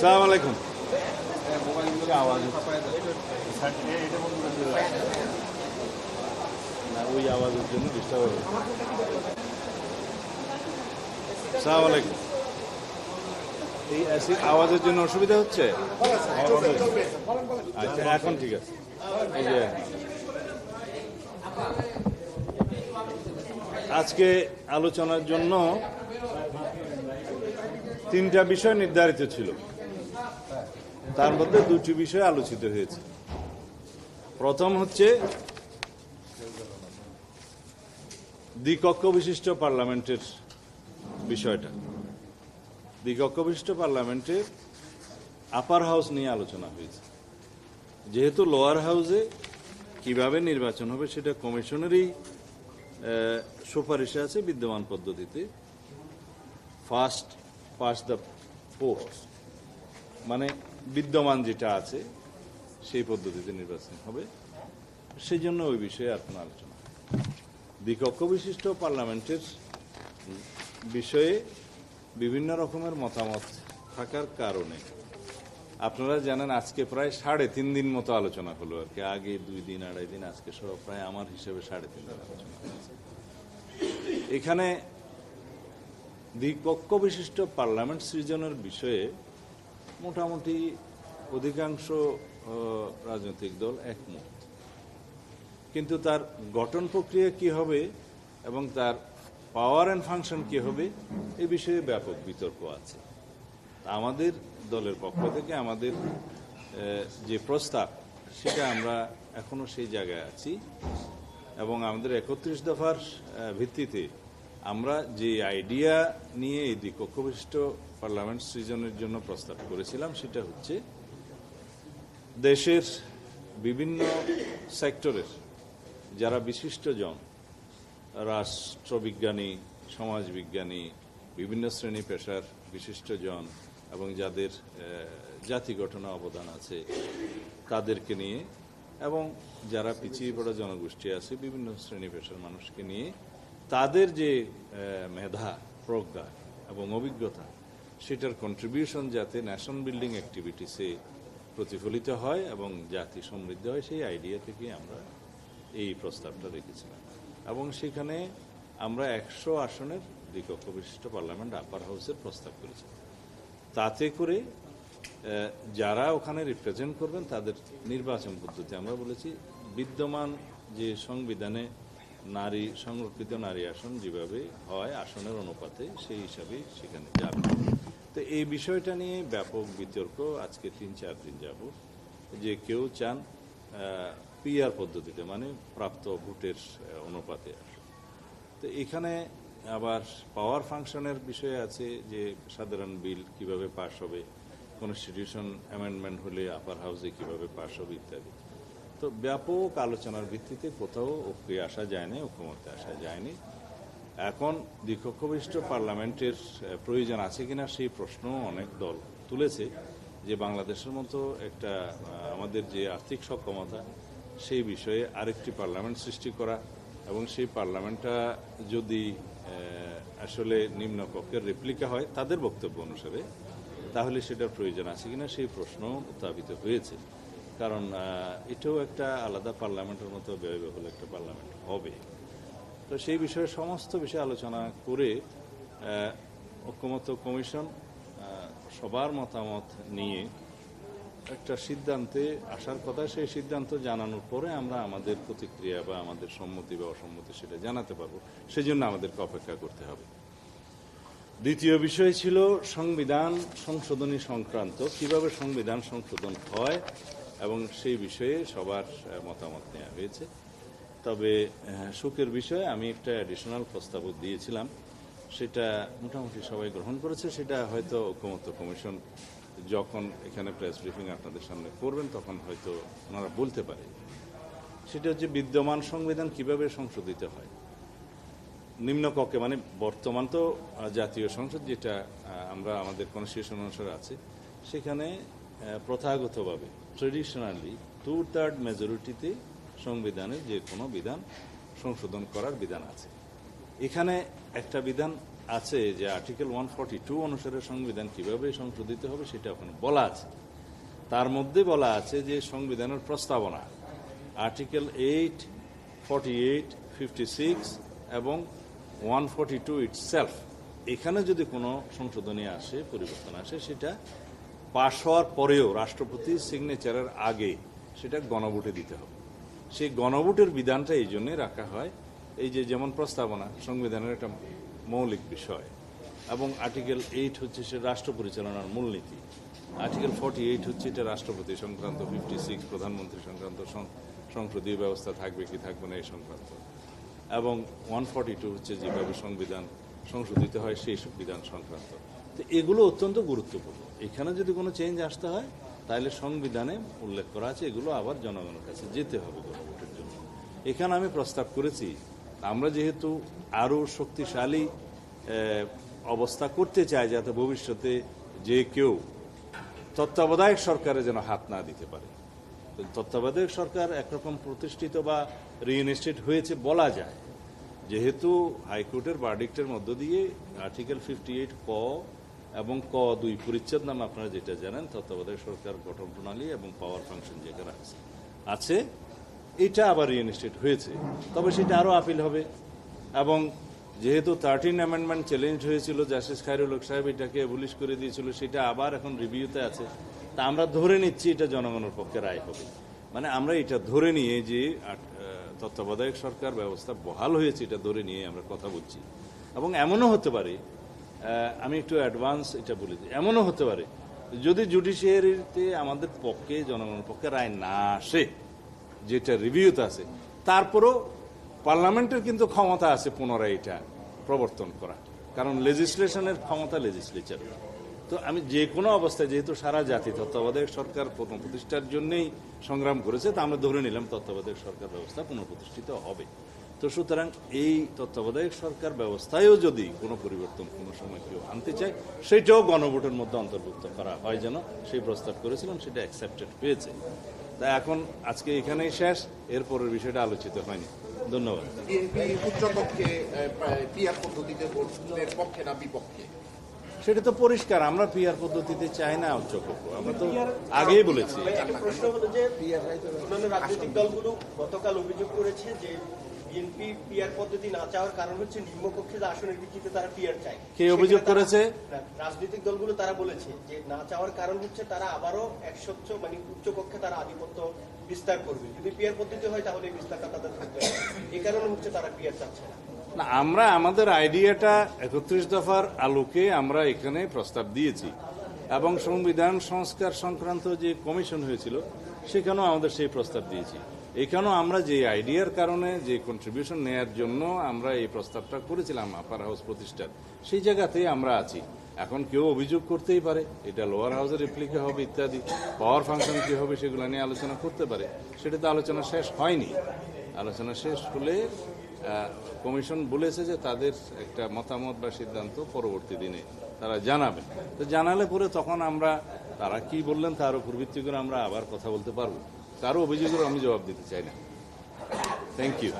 সালাম আলাইকুম। ওই আওয়াজের জন্য ডিস্টার্ব হবে সালাম আলাইকুম। এই অ্যাসিড আওয়াজের জন্য অসুবিধা হচ্ছে? আচ্ছা এখন ঠিক আছে। আজকে আলোচনার জন্য তিনটা বিষয় নির্ধারিত ছিল। তার মধ্যে দুটি বিষয় আলোচিত হয়েছে। প্রথম হচ্ছে দ্বিকক্ষ বিশিষ্ট পার্লামেন্টের বিষয়টা। দ্বিকক্ষ বিশিষ্ট পার্লামেন্টের আপার হাউস নিয়ে আলোচনা হয়েছে। যেহেতু লোয়ার হাউসে কীভাবে নির্বাচন হবে সেটা কমিশনেরই সুপারিশে আছে বিদ্যমান পদ্ধতিতে। ফার্স্ট পাস দ্য পোস্ট মানে বিদ্যমান যেটা আছে, সেই পদ্ধতিতে নির্বাচন হবে। সেই জন্য ওই বিষয়ে আর কোনো আলোচনা। দ্বিকক্ষ বিশিষ্ট পার্লামেন্টের বিষয়ে বিভিন্ন রকমের মতামত থাকার কারণে আপনারা জানেন আজকে প্রায় সাড়ে তিন দিন মতো আলোচনা হলো আর কি। আগে দুই দিন, আড়াই দিন, আজকে সব প্রায় আমার হিসেবে সাড়ে তিন দিন আলোচনা এখানে দ্বিপক্ষ বিশিষ্ট পার্লামেন্ট সৃজনের বিষয়ে মোটামুটি অধিকাংশ রাজনৈতিক দল একমত। কিন্তু তার গঠন প্রক্রিয়া কি হবে এবং তার পাওয়ার অ্যান্ড ফাংশন কি হবে, এ বিষয়ে ব্যাপক বিতর্ক আছে। আমাদের দলের পক্ষ থেকে আমাদের যে প্রস্তাব, সেটা আমরা এখনও সেই জায়গায় আছি। এবং আমাদের একত্রিশ দফার ভিত্তিতে আমরা যে আইডিয়া নিয়ে এই দ্বিকক্ষ বিশিষ্ট পার্লামেন্ট সৃজনের জন্য প্রস্তাব করেছিলাম, সেটা হচ্ছে দেশের বিভিন্ন সেক্টরের যারা বিশিষ্টজন, রাষ্ট্রবিজ্ঞানী, সমাজবিজ্ঞানী, বিভিন্ন শ্রেণি পেশার বিশিষ্টজন এবং যাদের জাতি গঠনে অবদান আছে তাদেরকে নিয়ে এবং যারা পিছিয়ে পড়া জনগোষ্ঠী আছে, বিভিন্ন শ্রেণি পেশার মানুষকে নিয়ে তাদের যে মেধা, প্রজ্ঞা এবং অভিজ্ঞতা সেটার কন্ট্রিবিউশন যাতে ন্যাশন বিল্ডিং অ্যাক্টিভিটিসে প্রতিফলিত হয় এবং জাতি সমৃদ্ধ হয়, সেই আইডিয়া থেকে আমরা এই প্রস্তাবটা রেখেছিলাম। এবং সেখানে আমরা একশো আসনের দ্বিকক্ষ বিশিষ্ট পার্লামেন্ট আপার হাউসের প্রস্তাব করেছি। তাতে করে যারা ওখানে রিপ্রেজেন্ট করবেন, তাদের নির্বাচন পদ্ধতি আমরা বলেছি, বিদ্যমান যে সংবিধানে নারী, সংরক্ষিত নারী আসন যেভাবে হয়, আসনের অনুপাতে সেই হিসাবে সেখানে যাবে। তো এই বিষয়টা নিয়ে ব্যাপক বিতর্ক আজকে তিন, চার দিন যাব যে কেউ চান পিআর পদ্ধতিতে মানে প্রাপ্ত ভোটের অনুপাতে তো এখানে আবার পাওয়ার ফাংশনের বিষয় আছে যে সাধারণ বিল কীভাবে পাশ হবে কনস্টিটিউশন অ্যামেন্ডমেন্ট হলে আপার হাউসে কীভাবে পাশ হবে ইত্যাদি। তো ব্যাপক আলোচনার ভিত্তিতে কোথাও ঐক্যে আসা যায়নি ঐক্যমতে আসা যায়নি। এখন দ্বিকক্ষ বিশিষ্ট পার্লামেন্টের প্রয়োজন আছে কিনা সেই প্রশ্ন অনেক দল তুলেছে যে বাংলাদেশের মতো একটা আমাদের যে আর্থিক সক্ষমতা সেই বিষয়ে আরেকটি পার্লামেন্ট সৃষ্টি করা এবং সেই পার্লামেন্টটা যদি আসলে নিম্নকক্ষের রেপ্লিকা হয় তাদের বক্তব্য অনুসারে, তাহলে সেটার প্রয়োজন আছে কিনা সেই প্রশ্ন উত্থাপিত হয়েছে। কারণ এটাও একটা আলাদা পার্লামেন্টের মতো ব্যয়বহুল একটা পার্লামেন্ট হবে। তো সেই বিষয়ে সমস্ত বিষয়ে আলোচনা করে আহ, ঐক্যমত্য কমিশন সবার মতামত নিয়ে একটা সিদ্ধান্তে আসার কথা সেই সিদ্ধান্ত জানানোর পরে আমরা আমাদের প্রতিক্রিয়া বা আমাদের সম্মতি বা অসম্মতি সেটা জানাতে পারব। সেজন্য আমাদেরকে অপেক্ষা করতে হবে। দ্বিতীয় বিষয় ছিল সংবিধান সংশোধনী সংক্রান্ত কীভাবে সংবিধান সংশোধন হয় এবং সেই বিষয়ে সবার মতামত নেওয়া হয়েছে। তবে সুখের বিষয়ে আমি একটা অ্যাডিশনাল প্রস্তাবও দিয়েছিলাম। সেটা মোটামুটি সবাই গ্রহণ করেছে। সেটা হয়তো ঐক্যমত্য কমিশন যখন এখানে প্রেস ব্রিফিং আপনাদের সামনে করবেন, তখন হয়তো ওনারা বলতে পারে। সেটা হচ্ছে বিদ্যমান সংবিধান কীভাবে সংশোধিত হয়? নিম্নকক্ষে মানে বর্তমান তো জাতীয় সংসদ, যেটা আমরা আমাদের কনস্টিটিউশন অনুসারে আছে, সেখানে প্রথাগতভাবে ট্রেডিশনালি টু থার্ড মেজরিটিতে সংবিধানের যে কোনো বিধান সংশোধন করার বিধান আছে। এখানে একটা বিধান আছে যে আর্টিকেল ওয়ান ফর্টি টু অনুসারে সংবিধান কীভাবে সংশোধিত হবে সেটা ওখানে বলা আছে। তার মধ্যে বলা আছে যে সংবিধানের প্রস্তাবনা article eight forty eight fifty six এবং ওয়ান ফর্টি টু ইটসেলফ, এখানে যদি কোনো সংশোধনী আসে, পরিবর্তন আসে, সেটা পাশ হওয়ার পরেও রাষ্ট্রপতির সিগনেচারের আগে সেটা গণভোটে দিতে হবে। সেই গণভোটের বিধানটা এই জন্যে রাখা হয়। এই যে যেমন প্রস্তাবনা, সংবিধানের একটা মৌলিক বিষয় এবং আর্টিকেল এইট হচ্ছে সে রাষ্ট্র পরিচালনার মূলনীতি। আর্টিকেল ফর্টি এইট হচ্ছে এটা রাষ্ট্রপতি সংক্রান্ত, ফিফটি সিক্স প্রধানমন্ত্রী সংক্রান্ত সংসদীয় ব্যবস্থা থাকবে কি থাকবে না এই সংক্রান্ত। এবং ওয়ান ফর্টি টু হচ্ছে যেভাবে সংবিধান সংশোধিত হয় সেই বিধান সংক্রান্ত। তো এগুলো অত্যন্ত গুরুত্বপূর্ণ। এখানে যদি কোনো চেঞ্জ আসতে হয় তাহলে সংবিধানে উল্লেখ করা আছে, এগুলো আবার জনগণের কাছে যেতে হবে গণভোটের জন্য। এখানে আমি প্রস্তাব করেছি, আমরা যেহেতু আরও শক্তিশালী অবস্থা করতে চাই যাতে ভবিষ্যতে যে কেউ তত্ত্বাবধায়ক সরকারে যেন হাত না দিতে পারে। তত্ত্বাবধায়ক সরকার একরকম প্রতিষ্ঠিত বা রিইনস্টেট হয়েছে বলা যায়। যেহেতু হাইকোর্টের বার্ডিক্টের মধ্য দিয়ে আর্টিকেল ফিফটি এইট ক এবং ক দুই পরিচ্ছেদ নামে আপনারা যেটা জানেন, তত্ত্বাবধায়ক সরকার গঠন প্রণালী এবং পাওয়ার ফাংশন যেখানে আছে। আছে, এটা আবার রিইনস্টেট হয়েছে, তবে সেটা আরও আপিল হবে। এবং যেহেতু থার্টিন অ্যামেন্ডমেন্ট চ্যালেঞ্জ হয়েছিল জাস্টিস খায়রুল হক সাহেব এটাকে অ্যাবলিশ করে দিয়েছিল, সেটা আবার এখন রিভিউতে আছে। তা আমরা ধরে নিচ্ছি এটা জনগণের পক্ষে রায় হবে। মানে আমরা এটা ধরে নিয়ে যে তত্ত্বাবধায়ক সরকার ব্যবস্থা বহাল হয়েছে, এটা ধরে নিয়ে আমরা কথা বলছি। এবং এমনও হতে পারে আমি একটু অ্যাডভান্স এটা বলে দিই। এমনও হতে পারে, যদি জুডিশিয়ারিতে আমাদের পক্ষে, জনগণের পক্ষে রায় না আসে, যেটা রিভিউতে আছে, তারপরও পার্লামেন্টের কিন্তু ক্ষমতা আছে পুনরায় এটা প্রবর্তন করা। কারণ লেজিসলেশনের ক্ষমতা লেজিসলেচার তো আমি যে কোনো অবস্থায়, যেহেতু সারা জাতি তত্ত্বাবধায়ক সরকার প্রথম প্রতিষ্ঠার জন্যই সংগ্রাম করেছে, তা আমরা ধরে নিলাম তত্ত্বাবধায়ক সরকার ব্যবস্থা পুনঃপ্রতিষ্ঠিত হবে। তো সুতরাং এই তত্ত্বাবধায়ক সরকার ব্যবস্থায়ও যদি কোনো পরিবর্তন কোনো সময় কেউ আনতে চায় সেটাও গণভোটের মধ্যে অন্তর্ভুক্ত করা হয় যেন সেই প্রস্তাব করেছিলাম সেটা অ্যাকসেপ্টেড হয়েছে তা এখন আজকে এখানেই শেষ এরপরের বিষয়টা আলোচিত হয়নি। ধন্যবাদ। সেটা তো পরিষ্কার আমরা পিআর পদ্ধতিতে চাই না উচ্চকক্ষ আমরা তো আগেই বলেছি। প্রশ্ন হলো যে রাজনৈতিক দলগুলো গতকাল অভিযোগ করেছে যে বিএনপি পিআর পদ্ধতি না চাওয়ার কারণ হচ্ছে নিম্নকক্ষে যে আসনের ভিত্তিতে তারা পিআর চায় কে অভিযোগ করেছে? রাজনৈতিক দলগুলো তারা বলেছে যে না চাওয়ার কারণ হচ্ছে তারা আবারও মানে উচ্চকক্ষে তারা আধিপত্য বিস্তার করবে যদি পিআর পদ্ধতি হয় তাহলে বিস্তারটা তাদের থাকবে। এই কারণে হচ্ছে তারা পিআর চাচ্ছে না না আমরা আমাদের আইডিয়াটা একত্রিশ দফার আলোকে আমরা এখানে প্রস্তাব দিয়েছি এবং সংবিধান সংস্কার সংক্রান্ত যে কমিশন হয়েছিল সেখানেও আমাদের সেই প্রস্তাব দিয়েছি এখানেও আমরা যে আইডিয়ার কারণে যে কন্ট্রিবিউশন নেয়ার জন্য আমরা এই প্রস্তাবটা করেছিলাম আপার হাউস প্রতিষ্ঠার, সেই জায়গাতেই আমরা আছি। এখন কেউ অভিযোগ করতেই পারে, এটা লোয়ার হাউসের রিপ্লিকে হবে ইত্যাদি পাওয়ার ফাংশন কী হবে সেগুলো নিয়ে আলোচনা করতে পারে। সেটা তো আলোচনা শেষ হয়নি। আলোচনা শেষ হলে কমিশন বলেছে যে তাদের একটা মতামত বা সিদ্ধান্ত পরবর্তী দিনে তারা জানাবেন তো জানালে পরে তখন আমরা, তারা কি বললেন তার উপর ভিত্তি করে আমরা আবার কথা বলতে পারব। কারও অভিযোগের আমি জবাব দিতে চাই না। Thank you